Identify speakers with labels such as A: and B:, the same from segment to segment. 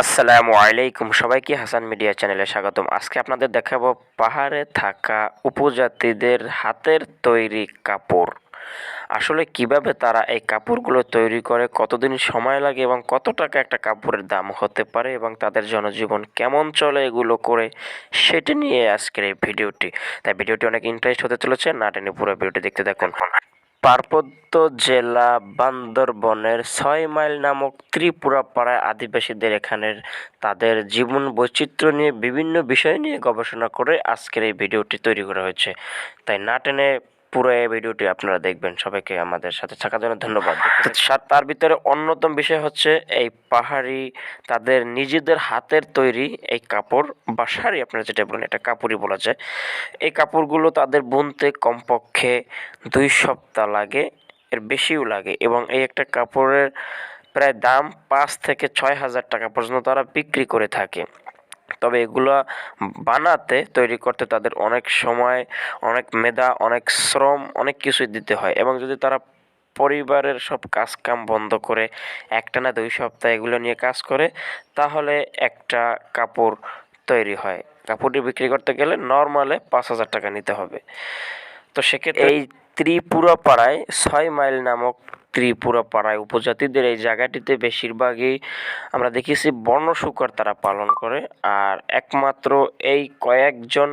A: আসসালামু আলাইকুম। সবাইকে হাসান মিডিয়া চ্যানেলে স্বাগতম। আজকে আপনাদের দেখাবো পাহাড়ে থাকা উপজাতিদের হাতের তৈরি কাপড়। আসলে কীভাবে তারা এই কাপড়গুলো তৈরি করে, কতদিন সময় লাগে এবং কত টাকা একটা কাপড়ের দাম হতে পারে এবং তাদের জনজীবন কেমন চলে এগুলো করে, সেটা নিয়ে আজকের এই ভিডিওটি। তাই ভিডিওটি অনেক ইন্টারেস্ট হতে চলেছে, না টেনে পুরো ভিডিওটি দেখতে দেখুন পার্বত্য জেলা বান্দরবনের ছয় মাইল নামক ত্রিপুরা পাড়ায় আদিবাসীদের এখানের তাদের জীবন বৈচিত্র্য নিয়ে বিভিন্ন বিষয় নিয়ে গবেষণা করে আজকের এই ভিডিওটি তৈরি করা হয়েছে। তাই না টেনে পুরো এই ভিডিওটি আপনারা দেখবেন। সবাইকে আমাদের সাথে থাকার জন্য ধন্যবাদ। তো সা- তার ভিতরে অন্যতম বিষয় হচ্ছে এই পাহাড়ি তাদের নিজেদের হাতের তৈরি এই কাপড় বা শাড়ি আপনারা যেটা বলেন এটা কাপড়ই বলা যায়। এই কাপড়গুলো তাদের বুনতে কমপক্ষে দুই সপ্তাহ লাগে এর বেশিও লাগে এবং এই একটা কাপড়ের প্রায় দাম পাঁচ থেকে ছয় হাজার টাকা পর্যন্ত তারা বিক্রি করে থাকে। তবে এগুলো বানাতে, তৈরি করতে তাদের অনেক সময়, অনেক মেধা, অনেক শ্রম, অনেক কিছুই দিতে হয়। এবং যদি তারা পরিবারের সব কাজ কাম বন্ধ করে, একটা না দুই সপ্তাহ এগুলো নিয়ে কাজ করে, তাহলে একটা কাপড় তৈরি হয়। কাপড়টি বিক্রি করতে গেলে নর্মালে পাঁচ হাজার টাকা নিতে হবে। তো সেক্ষেত্রে এই ত্রিপুরা পাড়ায় ছয় মাইল নামক ত্রিপুরা পাড়ায় উপজাতিদের এই জায়গাটিতে বেশিরভাগই আমরা দেখেছি বর্ণশুকর তারা পালন করে। আর একমাত্র এই কয়েকজন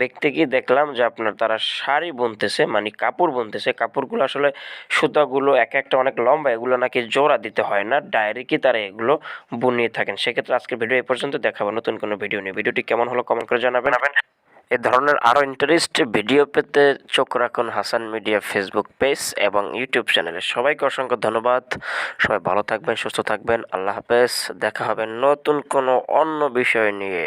A: ব্যক্তিকেই দেখলাম যে আপনার তারা শাড়ি বুনতেছে মানে কাপড় বুনতেছে। কাপড়গুলো আসলে সুতাগুলো এক একটা অনেক লম্বা, এগুলো নাকি জোড়া দিতে হয় না, ডাইরেক্টই তারা এগুলো বুনিয়ে থাকেন। সেক্ষেত্রে আজকের ভিডিও এই পর্যন্ত, দেখাবো নতুন কোনো ভিডিও নিয়ে। ভিডিওটি কেমন হলো কমেন্ট করে জানাবেন। এ ধরনের আরও ইন্টারেস্ট ভিডিও পেতে চোখ রাখুন হাসান মিডিয়া ফেসবুক পেজ এবং ইউটিউব চ্যানেলে সবাইকে অসংখ্য ধন্যবাদ। সবাই ভালো থাকবেন, সুস্থ থাকবেন। আল্লাহ হাফেজ। দেখা হবে নতুন কোনো অন্য বিষয় নিয়ে।